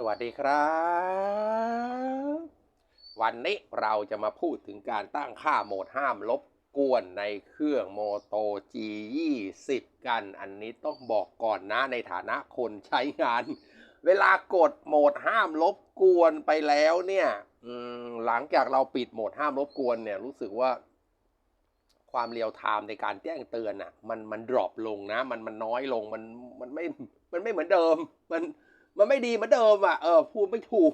สวัสดีครับ วันนี้เราจะมาพูดถึงการตั้งค่าโหมดห้ามรบกวนในเครื่อง Moto G20 กัน อันนี้ต้องบอกก่อนนะในฐานะคนใช้งาน เวลากดโหมดห้ามรบกวนไปแล้วเนี่ยหลังจากเราปิดโหมดห้ามรบกวนเนี่ยรู้สึกว่าความเรียวไทม์ในการแจ้งเตือนอะ มันมันดรอปลงนะ มันมันน้อยลงมันมันไม่มันไม่เหมือนเดิม มัน มันไม่ดีเหมือนเดิมอะเออพูดไม่ถูก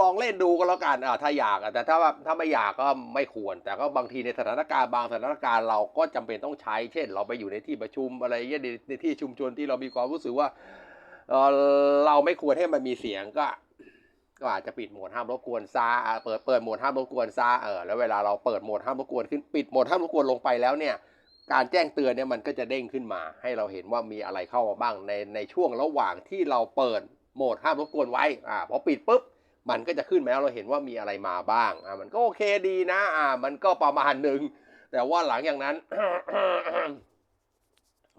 ลองเล่นดูก็แล้วกันอ่าถ้าอยากอะแต่ถ้าถ้าไม่อยากก็ไม่ควร แต่ก็บางทีในสถานการณ์บางสถานการณ์เราก็จำเป็นต้องใช้ เช่น เราไปอยู่ในที่ประชุมอะไรเงี้ยในที่ชุมชนที่เรามีความรู้สึกว่าเราไม่ควรให้มันมีเสียงก็ ก็อาจจะปิดโหมดห้ามรบกวนซาอ่าเปิดเปิดโหมดห้ามรบกวนซาเออแล้วเวลาเราเปิดโหมดห้ามรบกวนขึ้นปิดโหมดห้ามรบกวนลงไปแล้วเนี่ยการแจ้งเตือนเนี่ยมันก็จะเด้งขึ้นมา ให้เราเห็นว่ามีอะไรเข้ามาบ้างในในช่วงระหว่างที่เราเปิด โหมดห้ามรบกวนไว้อ่าพอปิดปุ๊บมันก็จะขึ้นมาแล้วเราเห็นว่ามีอะไรมาบ้างอ่ามันก็โอเคดีนะอ่ามันก็ประมาณหนึ่งแต่ว่าหลังอย่างนั้น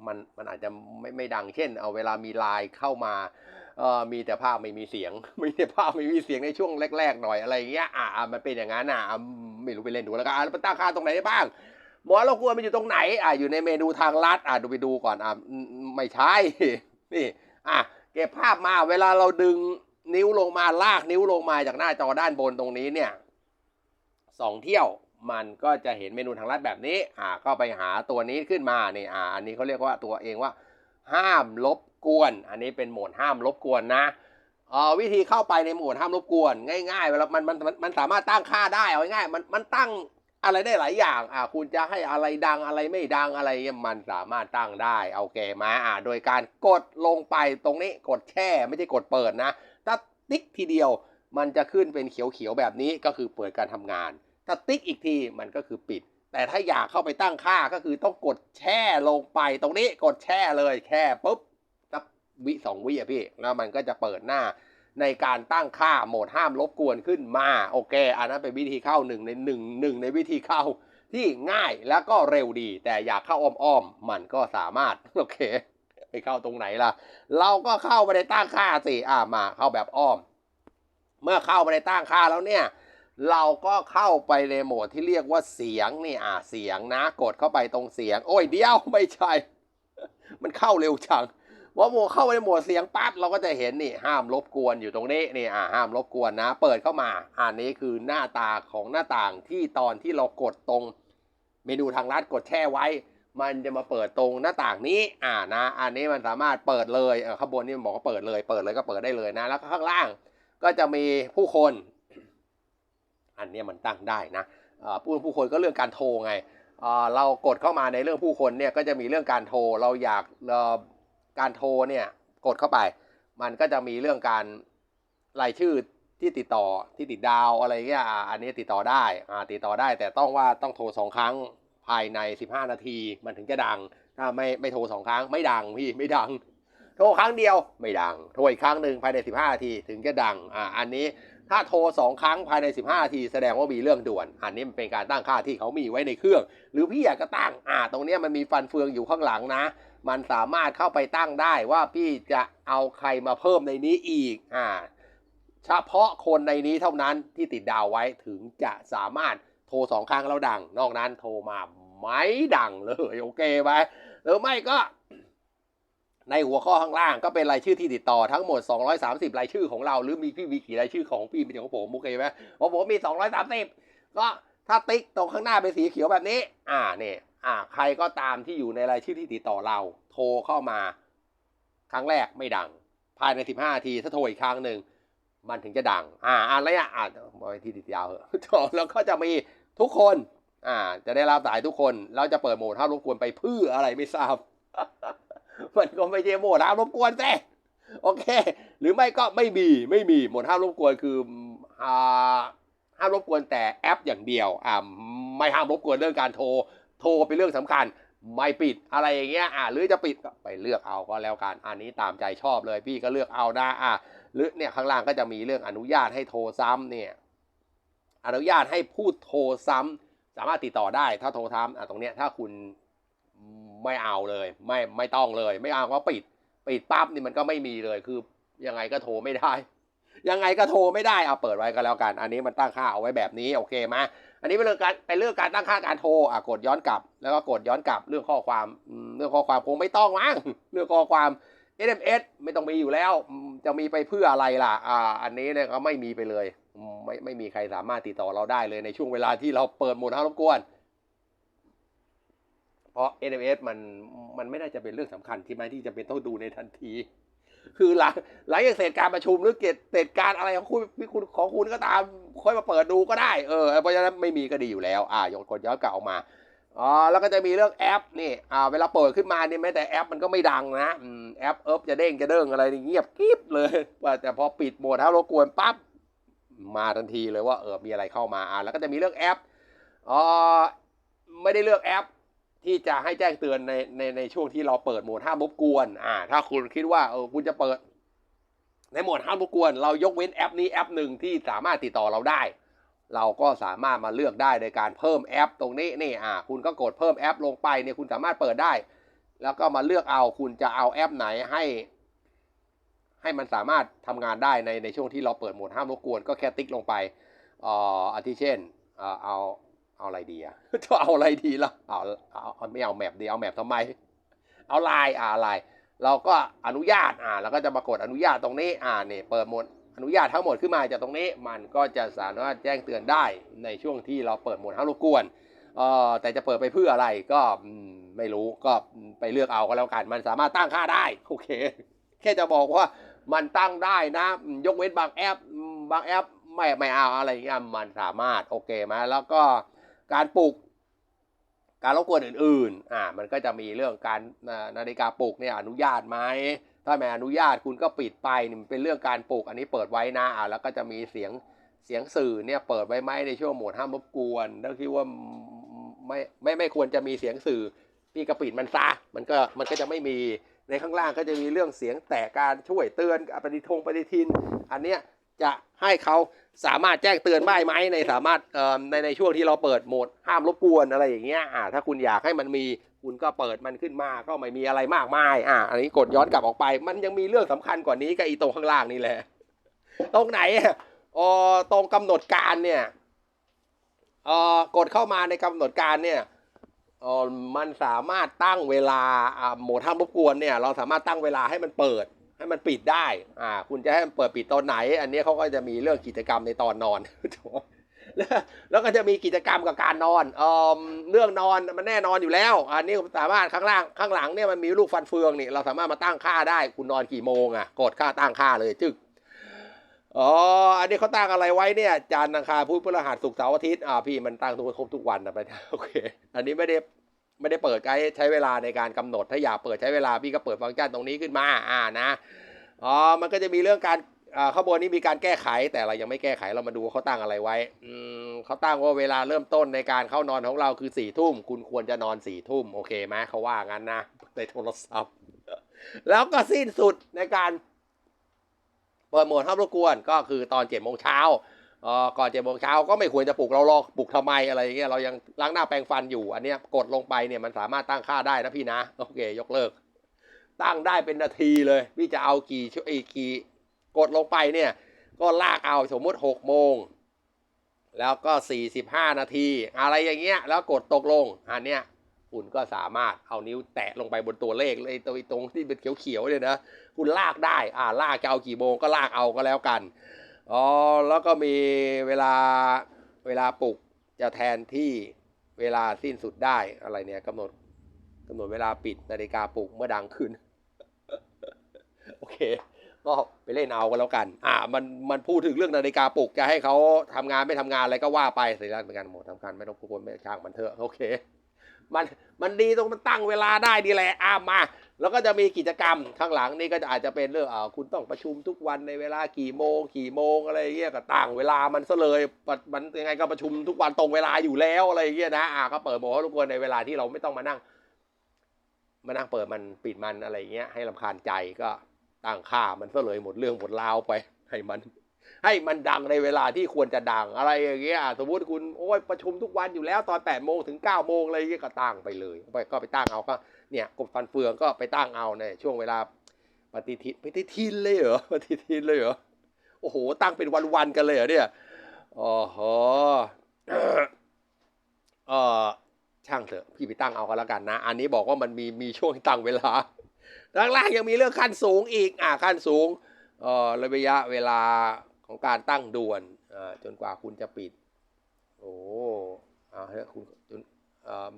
มันมันอาจจะไม่ไม่ดังเช่น เอาเวลามีไลน์เข้ามาเอ่อมีแต่ภาพไม่มีเสียงมีแต่ภาพไม่มีเสียงในช่วงแรกๆหน่อยอะไรเงี้ยอ่ามันเป็นอย่างนั้นอะไม่รู้ไปเล่นดูแล้วกันอ่ามันตั้งค่าตรงไหนได้บ้างหมอเราควรมันอยู่ตรงไหนอ่าอยู่ในเมนูทางลัดอ่าดูไปดูก่อนอ่าไม่ใช่นี่อะ เก็บภาพมาเวลาเราดึงนิ้วลงมาลากนิ้วลงมาจากหน้าจอด้านบนตรงนี้เนี่ยสองเที่ยวมันก็จะเห็นเมนูทางลัดแบบนี้ อ่า ก็ไปหาตัวนี้ขึ้นมานี่อ่า อันนี้เขาเรียกว่าตัวเองว่า ห้ามรบกวน อันนี้เป็นโหมดห้ามรบกวนนะเอ่อวิธีเข้าไปในโหมดห้ามรบกวน ง่ายๆเวลามันมันมันมันสามารถตั้งค่าได้เอาง่ายๆมันมันตั้ง อะไรได้หลายอย่างอ่าคุณจะให้อะไรดังอะไรไม่ดังอะไรมันสามารถตั้งได้โอเคไหมาอ่าโดยการกดลงไปตรงนี้กดแช่ไม่ใช่กดเปิดนะถ้าติ๊กทีเดียวมันจะขึ้นเป็นเขียวๆแบบนี้ก็คือเปิดการทำงาน ถ้าติ๊กอีกทีมันก็คือปิด แต่ถ้าอยากเข้าไปตั้งค่าก็คือต้องกดแช่ลงไปตรงนี้กดแช่เลยแช่ปุ๊บสักวิสองวิอะพี่แล้วมันก็จะเปิดหน้า ในการตั้งค่าโหมดห้ามรบกวนขึ้นมาโอเค อันนั้นเป็นวิธีเข้าหนึ่งในหนึ่งหนึ่งในวิธีเข้าที่ง่ายแล้วก็เร็วดี แต่อยากเข้าอ้อมๆมันก็สามารถโอเคไปเข้าตรงไหนล่ะ เราก็เข้าไปในตั้งค่าสิอ่ามาเข้าแบบอ้อม เมื่อเข้าไปในตั้งค่าแล้วเนี่ย เราก็เข้าไปในโหมดที่เรียกว่าเสียงนี่อ่าเสียงนะ กดเข้าไปตรงเสียง โอ้ยเดียวไม่ใช่ มันเข้าเร็วจัง ว่าโมเข้าไปในโหมดเสียงปั๊บเราก็จะเห็นนี่ห้ามรบกวนอยู่ตรงนี้นี่อ่าห้ามรบกวนนะ เปิดเข้ามาอันนี้คือหน้าตาของหน้าต่างที่ตอนที่เรากดตรง เมนูทางลัดกดแช่ไว้ มันจะมาเปิดตรงหน้าต่างนี้อ่านะอันนี้มันสามารถเปิดเลยข้างบนนี่มันบอกว่าเปิดเลย เปิดเลยก็เปิดได้เลยนะ แล้วข้างล่างก็จะมีผู้คน อันนี้มันตั้งได้นะผู้ผู้คนก็เรื่องการโทรไงเรากดเข้ามาในเรื่องผู้คนเนี่ยก็จะมีเรื่องการโทรเราอยากเอ่อ การโทรเนี่ยกดเข้าไป มันก็จะมีเรื่องการรายชื่อที่ติดต่อที่ติดดาวอะไรเงี้ยอ่าอันนี้ติดต่อได้อ่าติดต่อได้ แต่ต้องว่าต้องโทรสองครั้งภายใน 15 นาที มันถึงจะดัง ถ้าไม่ไม่โทรสองครั้งไม่ดังพี่ไม่ดัง โทรครั้งเดียวไม่ดัง โทรอีกครั้งหนึ่งภายใน 15 นาทีถึงจะดังอ่าอันนี้ถ้าโทรสองครั้งภายใน 15 นาที แสดงว่ามีเรื่องด่วน อันนี้มันเป็นการตั้งค่าที่เขามีไว้ในเครื่อง หรือพี่อยากจะตั้งอ่าตรงนี้มันมีฟันเฟืองอยู่ข้างหลังนะ มันสามารถเข้าไปตั้งได้ว่าพี่จะเอาใครมาเพิ่มในนี้อีกอ่าเฉพาะคนในนี้เท่านั้นที่ติดดาวไว้ถึงจะสามารถโทรสองครั้งแล้วดัง นอกนั้นโทรมาไม่ดังเลยโอเคไหมหรือไม่ก็ในหัวข้อข้างล่างก็เป็นรายชื่อที่ติดต่อทั้งหมด 230 รายชื่อของเรา หรือมีพี่มีกี่รายชื่อของพี่เป็นของผมโอเคไหมของผมมี 230 ก็ถ้าติ๊กตรงข้างหน้าเป็นสีเขียวแบบนี้ อ่าเนี่ย อ่าใครก็ตามที่อยู่ในรายชื่อที่ติดต่อเรา โทรเข้ามา ครั้งแรกไม่ดัง ภายใน 15นาทีถ้าโทรอีกครั้งหนึ่งมันถึงจะดัง อ่าอะไรอะอ่าไว้ที่ติดยาวเหอะแล้วก็จะมีทุกคนอ่า จะได้รับสายทุกคนแล้วจะเปิดโหมดห้ามรบกวนไปเพื่ออะไรไม่ทราบ มันก็ไม่ใช่โหมดห้ามรบกวนแต่โอเค หรือไม่ก็ไม่มีไม่มีโหมดห้ามรบกวนคืออ่าห้ามรบกวนแต่แอปอย่างเดียวอ่าไม่ห้ามรบกวนเรื่องการโทร โทรเป็นเรื่องสำคัญไม่ปิดอะไรอย่างเงี้ยอ่าหรือจะปิดก็ไปเลือกเอาก็แล้วกันอันนี้ตามใจชอบเลยพี่ก็เลือกเอานะอ่าหรือเนี่ยข้างล่างก็จะมีเรื่องอนุญาตให้โทรซ้ำเนี่ยอนุญาตให้พูดโทรซ้ำสามารถติดต่อได้ถ้าโทรซ้ำอะตรงเนี้ยถ้าคุณไม่เอาเลย ไม่ไม่ต้องเลย ไม่เอาก็ปิดปิดปั๊บนี่มันก็ไม่มีเลยคือยังไงก็โทรไม่ได้ ยังไงก็โทรไม่ได้เอาเปิดไว้ก็แล้วกัน อันนี้มันตั้งค่าเอาไว้แบบนี้โอเคไหม อันนี้เป็นเรื่องการเป็นเรื่องการตั้งค่าการโทรอะกดย้อนกลับ แล้วก็กดย้อนกลับเรื่องข้อความเรื่องข้อความคงไม่ต้องมั้งเรื่องข้อความ SMS ไม่ต้องมีอยู่แล้ว จะมีไปเพื่ออะไรล่ะ อ่า อันนี้เนี่ยก็ไม่มีไปเลย ไม่ไม่มีใครสามารถติดต่อเราได้เลยในช่วงเวลาที่เราเปิดโหมดห้ามรบกวน เพราะ SMS มันมันไม่น่าจะเป็นเรื่องสำคัญที่ไหมที่จะเป็นต้องดูในทันที คือหลังหลังจากเสร็จการประชุมหรือเกิดเสร็จการอะไรของคุณคุณของคุณก็ตามค่อยมาเปิดดูก็ได้เออเพราะฉะนั้นไม่มีก็ดีอยู่แล้วอ่ายกกดย้อนกลับออกมาอ๋อแล้วก็จะมีเรื่องแอปนี่อ่าเวลาเปิดขึ้นมาเนี่ยแม้แต่แอปมันก็ไม่ดังนะอแอปเอิบจะเด้งจะเด้งอะไรนี่เงียบกริบเลยว่าแต่พอปิดโหมดถ้ารบกวนปั๊บมาทันทีเลยว่าเออมีอะไรเข้ามาอ่าแล้วก็จะมีเรื่องแอปอ๋อไม่ได้เลือกแอป ที่จะให้แจ้งเตือนในในในช่วงที่เราเปิดโหมดห้ามรบกวน อ่า ถ้าคุณคิดว่าเออคุณจะเปิด ในโหมดห้ามรบกวน เรายกเว้นแอปนี้แอปหนึ่งที่สามารถติดต่อเราได้ เราก็สามารถมาเลือกได้โดยการเพิ่มแอป ตรงนี้นี่อ่า คุณก็กดเพิ่มแอปลงไปเนี่ยคุณสามารถเปิดได้ แล้วก็มาเลือกเอาคุณจะเอาแอปไหนให้ ให้มันสามารถทำงานได้ในในช่วงที่เราเปิดโหมดห้ามรบกวน ก็แค่ติ๊กลงไปอ่ออาทิเช่นอ่อเอา เอาอะไรดีอะจะเอาอะไรดีล่ะเอาเอาไม่เอาแมปดีเอาแมปทำไม เอาไลน์อ่าไลน์เราก็อนุญาตอ่าแล้วก็จะมากดอนุญาตตรงนี้อ่าเนี่ยเปิดโหมดอนุญาตทั้งหมดขึ้นมาจากตรงนี้ มันก็จะสามารถแจ้งเตือนได้ในช่วงที่เราเปิดโหมดห้ามรบกวนเอ่อแต่จะเปิดไปเพื่ออะไรก็ไม่รู้ก็ไปเลือกเอาก็แล้วกัน มันสามารถตั้งค่าได้โอเค แค่จะบอกว่ามันตั้งได้นะ ยกเว้นบางแอปบางแอปไม่ไม่เอาอะไรเงี้ยมันสามารถโอเคไหมแล้วก็ การปลุก การรบกวนอื่นๆ อ่า มันก็จะมีเรื่องการนาฬิกาปลุกเนี่ยอนุญาตไหมถ้าไม่อนุญาตคุณก็ปิดไปนี่มันเป็นเรื่องการปลุกอันนี้เปิดไว้นะอ่าแล้วก็จะมีเสียงเสียงสื่อเนี่ยเปิดไว้ไหมในช่วงโหมดห้ามรบกวนถ้าคิดว่าไม่ไม่ไม่ควรจะมีเสียงสื่อพี่ก็ปิดมันซะมันก็มันก็จะไม่มีในข้างล่างก็จะมีเรื่องเสียงแต่การช่วยเตือนปฏิทงปฏิทิน อันเนี้ย จะให้เขาสามารถแจ้งเตือนได้ไหมในสามารถในในช่วงที่เราเปิดโหมดห้ามรบกวนอะไรอย่างเงี้ยอ่าถ้าคุณอยากให้มันมีคุณก็เปิดมันขึ้นมาก็ไม่มีอะไรมากมายอ่าอันนี้กดย้อนกลับออกไป มันยังมีเรื่องสำคัญกว่านี้ก็อีตรงข้างล่างนี่แหละ ตรงไหนอะอ๋อตรงกำหนดการเนี่ยเอ่อกดเข้ามาในกำหนดการเนี่ยเออมันสามารถตั้งเวลาอ่าโหมดห้ามรบกวนเนี่ย เราสามารถตั้งเวลาให้มันเปิด ให้มันปิดได้ อ่า คุณจะให้มันเปิดปิดตอนไหน อันนี้เขาก็จะมีเรื่องกิจกรรมในตอนนอนแล้วแล้วก็จะมีกิจกรรมกับการนอนเออเรื่องนอนมันแน่นอนอยู่แล้ว อันนี้สามารถข้างล่างข้างหลังเนี่ยมันมีลูกฟันเฟืองนี่เราสามารถมาตั้งค่าได้ คุณนอนกี่โมงอะกดค่าตั้งค่าเลยจึกอ๋อ อันนี้เขาตั้งอะไรไว้เนี่ยจันทร์อังคารพุธพฤหัสศุกร์เสาร์อาทิตย์ อ่าพี่มันตั้งทุกครบทุกวันนะไปโอเค อันนี้ไม่ได้ ไม่ได้เปิดใช้เวลาในการกำหนด ถ้าอยากเปิดใช้เวลาพี่ก็เปิดฟังก์ชันตรงนี้ขึ้นมาอ่านะอ๋อมันก็จะมีเรื่องการข้างบนนี้มีการแก้ไขแต่เรายังไม่แก้ไขเรามาดูว่าเขาตั้งอะไรไว้อืมเขาตั้งว่าเวลาเริ่มต้นในการเข้านอนของเราคือสี่ทุ่มคุณควรจะนอนสี่ทุ่มโอเคไหมเขาว่างั้นนะในโทรศัพท์ แล้วก็สิ้นสุดในการเปิดโหมดห้ามรบกวนก็คือตอนเจ็ดโมงเช้า ก่อนเจ็ดโมงเช้าก็ไม่ควรจะปลุกเราหรอกปลุกทำไมอะไรอย่างเงี้ยเรายังล้างหน้าแปรงฟันอยู่ อันเนี้ยกดลงไปเนี่ยมันสามารถตั้งค่าได้นะพี่นะโอเค ยกเลิก ตั้งได้เป็นนาทีเลย พี่จะเอากี่ชั่วไอ้กี่กดลงไปเนี่ยก็ลากเอาสมมุติหกโมงแล้วก็สี่สิบห้านาที อะไรอย่างเงี้ยแล้วกดตกลงอันเนี้ยคุณก็สามารถเอานิ้วแตะลงไปบนตัวเลขเลยตัวตรงที่เป็นเขียวๆเนี่ยนะคุณลากได้อ่าลากจะเอากี่โมงก็ลากเอาก็แล้วกัน อ๋อแล้วก็มีเวลาเวลาปลุกจะแทนที่เวลาสิ้นสุดได้อะไรเนี่ยกำหนดกำหนดเวลาปิดนาฬิกาปลุกเมื่อดังขึ้น โอเค ก็ไปเล่นเอากันแล้วกัน อ่า มันมันพูดถึงเรื่องนาฬิกาปลุกจะให้เขาทำงานไม่ทำงานอะไรก็ว่าไปเสร็จแล้วเหมือนกันหมดทำการไม่ต้องควรไม่ช่างมันเถอะโอเค มันมันดีตรงมันตั้งเวลาได้ดีแหละอ่ามา แล้วก็จะมีกิจกรรมข้างหลังนี่ก็จะอาจจะเป็นเรื่องอ่าคุณต้องประชุมทุกวันในเวลากี่โมงกี่โมงอะไรเงี้ยก็ต่างเวลามันซะเลยมันยังไงก็ประชุมทุกวันตรงเวลาอยู่แล้วอะไรเงี้ยนะอ่าก็เปิดโหมดให้ทุกคนในเวลาที่เราไม่ต้องมานั่ง มานั่งเปิดมันปิดมันอะไรเงี้ยให้ลำคาญใจก็ตั้งค่ามันซะเลยหมดเรื่องหมดราวไปให้มัน ให้มันดังในเวลาที่ควรจะดังอะไรอย่างเงี้ยสมมติคุณโอ้ยประชุมทุกวันอยู่แล้วตอน8ปดโมงถึง9ก้าโมงอะไรเงี้ยก็ตั้งไปเลยไปก็ไปตั้งเอาก็เนี่ยกบฟันเฟืองก็ไปตั้งเอาในช่วงเวลาปฏิทินปฏิทินเลยเหรอปฏิทินเลยเหรอโอ้โหตั้งเป็นวันๆกันเลยเหรอเนี่ยโอ้โหเออช่างเถอะพี่ไปตั้งเอากันแล้วกันนะ อันนี้บอกว่ามันมีมีช่วงตั้งเวลาล่างๆยังมีเรื่องขั้นสูงอีกอ่าขั้นสูงเอ่อระยะเวลา ของการตั้งด่วนจนกว่าคุณจะปิด โอ้เอาเถอะคุณจน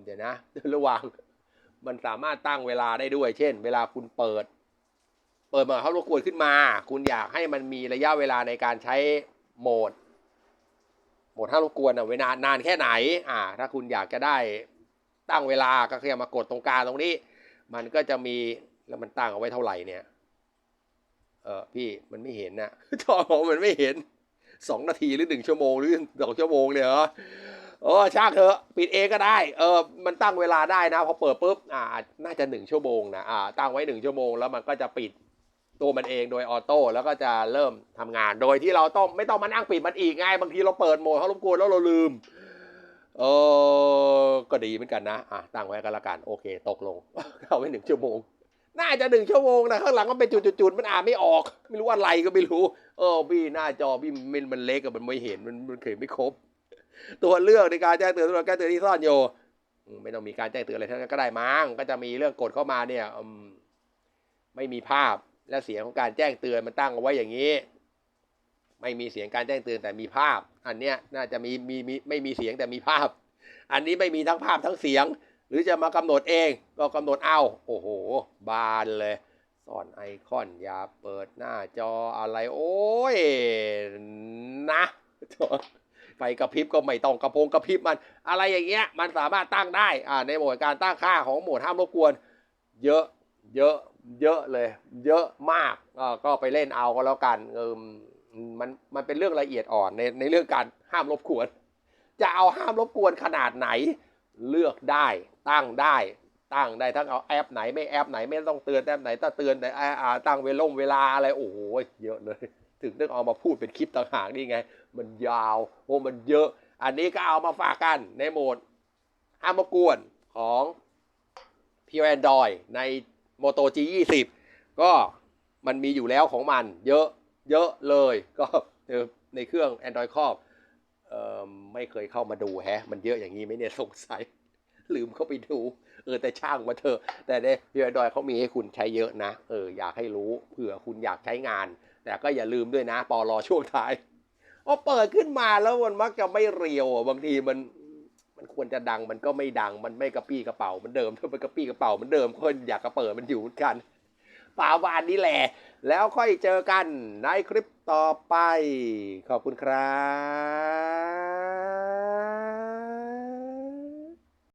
เดี๋ยวนะระหว่างมันสามารถตั้งเวลาได้ด้วย เช่น เวลาคุณเปิด เปิดมาเขารบกวนขึ้นมา คุณอยากให้มันมีระยะเวลาในการใช้โหมด โหมดห้ารบกวนอะเวลานานแค่ไหน อ่า ถ้าคุณอยากจะได้ตั้งเวลาก็แค่มากดตรงกลางตรงนี้ มันก็จะมีแล้วมันตั้งเอาไว้เท่าไหร่เนี่ย เออพี่มันไม่เห็นนะจอผมมันไม่เห็นสองนาทีหรือหนึ่งชั่วโมงหรือสองชั่วโมงเลยเหรอเออช่างเถอะปิดเองก็ได้เออมันตั้งเวลาได้นะพอเปิดปุ๊บอ่าน่าจะหนึ่งชั่วโมงนะอ่าตั้งไว้หนึ่งชั่วโมงแล้วมันก็จะปิดตัวมันเองโดยออโต้แล้วก็จะเริ่มทำงานโดยที่เราต้องไม่ต้องมานั่งปิดมันอีกไงบางทีเราเปิดโหมดเขารบกวนแล้วเราลืมเออก็ดีเหมือนกันนะอะตั้งไว้กันละกันโอเค ตกลงเอาไว้หนึ่งชั่วโมง น่าจะหนึ่งชั่วโมงนะข้างหลังมันเป็นจุดๆมันอ่านไม่ออก ไม่รู้อะไรก็ไม่รู้ เออพี่หน้าจอพี่มันมันเล็กอะมันไม่เห็นมันมันเขียนไม่ครบ ตัวเลือกในการแจ้งเตือนสำหรับแจ้งเตือนที่ซ่อนอยู่ไม่ต้องมีการแจ้งเตือนอะไรทั้งนั้นก็ได้มั้งก็จะมีเรื่องกดเข้ามาเนี่ยไม่มีภาพและเสียงของการแจ้งเตือนมันตั้งเอาไว้อย่างนี้ ไม่มีเสียงการแจ้งเตือนแต่มีภาพ อันเนี้ยน่าจะมีมีมีไม่มีเสียงแต่มีภาพ อันนี้ไม่มีทั้งภาพทั้งเสียง หรือจะมากำหนดเองก็กำหนดเอา โอ้โห บานเลยซ่อนไอคอนอย่าเปิดหน้าจออะไร โอ้ยนะไฟกระพริบก็ไม่ต้องกระโปรงกระพริบมัน อะไรอย่างเงี้ยมันสามารถตั้งได้อ่าในโหมดการตั้งค่าของโหมดห้ามรบกวน เยอะเยอะเยอะเลย เยอะมากอ่าก็ไปเล่นเอาก็แล้วกันเออมันมันเป็นเรื่องละเอียดอ่อนในในเรื่องการห้ามรบกวน จะเอาห้ามรบกวนขนาดไหน เลือกได้ตั้งได้ตั้งได้ทั้งเอาแอปไหนไม่แอปไหนไม่ต้องเตือนแอปไหนถ้าเตือนแต่อาตั้งเวล่งเวลาอะไรโอ้โหเยอะเลย ถึงต้องเอามาพูดเป็นคลิปต่างหากนี่ไง มันยาวโอ้มันเยอะ อันนี้ก็เอามาฝากกันในโหมดห้ามกวนของ p u r e Android ใน Moto G20 ก็มันมีอยู่แล้วของมัน เยอะเยอะเลยก็ในเครื่อง Android ครอบเอ่อ ไม่เคยเข้ามาดูแฮะ มันเยอะอย่างนี้ไหมเนี่ยสงสัย ลืมเข้าไปดู เออแต่ช่างมาเถอะ แต่ในพีไอดอยเขามีให้คุณใช้เยอะนะ เอออยากให้รู้เผื่อคุณอยากใช้งาน แต่ก็อย่าลืมด้วยนะปอรอช่วงท้ายพอเปิดขึ้นมาแล้วมันมักจะไม่เรียวบางทีมันมันควรจะดังมันก็ไม่ดังมันไม่กระปี้กระเป๋ามันเดิมถ้ามันกระปี้กระเป๋ามันเดิมคนอยากกระเปิดมันอยู่กันป่าวานนี้แหละ แล้วค่อยเจอกันในคลิปต่อไป ขอบคุณครับ